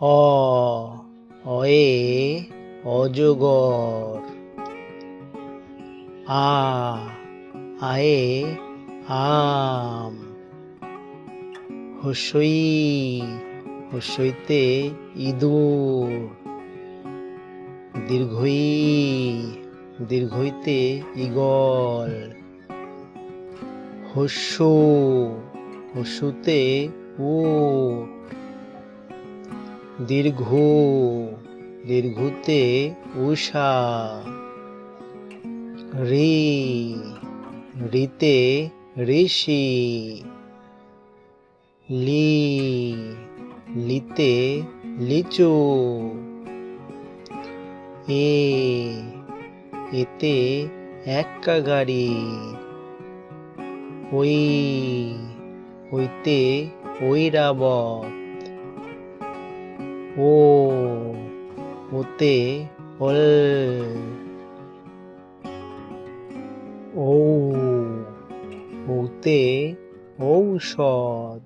অ অয়ে অজগর। আ আয়ে আম। হসই হসইতে ইঁদুর। দীর্ঘই, দীর্ঘইতে ইগল হস্যু, হস্যুতে উট দীর্ঘ, দীর্ঘতে উষা। রি, রিতে ঋষি। লি, লিতে লিচু। এ, এতে এক্কা গাড়ি। ওই ওইতে ঐরাবত। ও ওতে ওল ও ওতে ঔষধ।